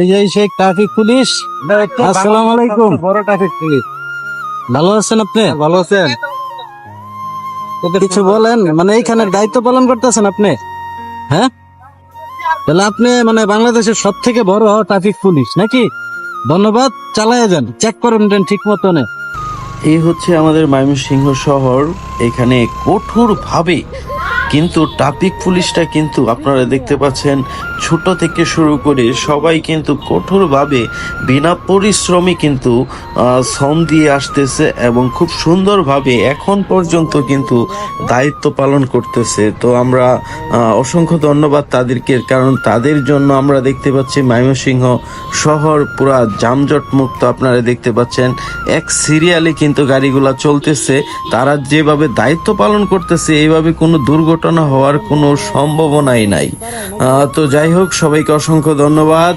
এই সেই traffic police আসসালামু আলাইকুম। বড় ট্রাফিক পুলিশ ভালো আছেন আপনি? ভালো আছেন। কিছু বলেন মানে এইখানে দায়িত্ব পালন করতেছেন আপনি? হ্যাঁ? তাহলে আপনি মানে বাংলাদেশের সব থেকে বড় ট্রাফিক পুলিশ নাকি? ধন্যবাদ চালায় যান চেক করেন ঠিক মতনে। এই হচ্ছে আমাদের ময়মনসিংহ শহর এখানে কঠোরভাবে কিন্তু ট্রাফিক পুলিশটা কিন্তু আপনারা দেখতে পাচ্ছেন, ছোট থেকে শুরু করে সবাই কিন্তু কঠোরভাবে বিনা পরিশ্রমে কিন্তু শ্রম দিয়ে আসতেছে এবং খুব সুন্দরভাবে এখন পর্যন্ত কিন্তু দায়িত্ব পালন করতেছে। তো আমরা অসংখ্য ধন্যবাদ তাদেরকে, কারণ তাদের জন্য আমরা দেখতে পাচ্ছি ময়মনসিংহ শহর পুরা যানজট মুক্ত আপনারা দেখতে পাচ্ছেন। এক সিরিয়ালে কিন্তু গাড়িগুলা চলতেছে, তারা যেভাবে দায়িত্ব পালন করতেছে, এইভাবে কোনো দুর্ঘটনা হওয়ার কোনো সম্ভাবনাই নাই। তো যাই হোক সবাইকে অসংখ্য ধন্যবাদ।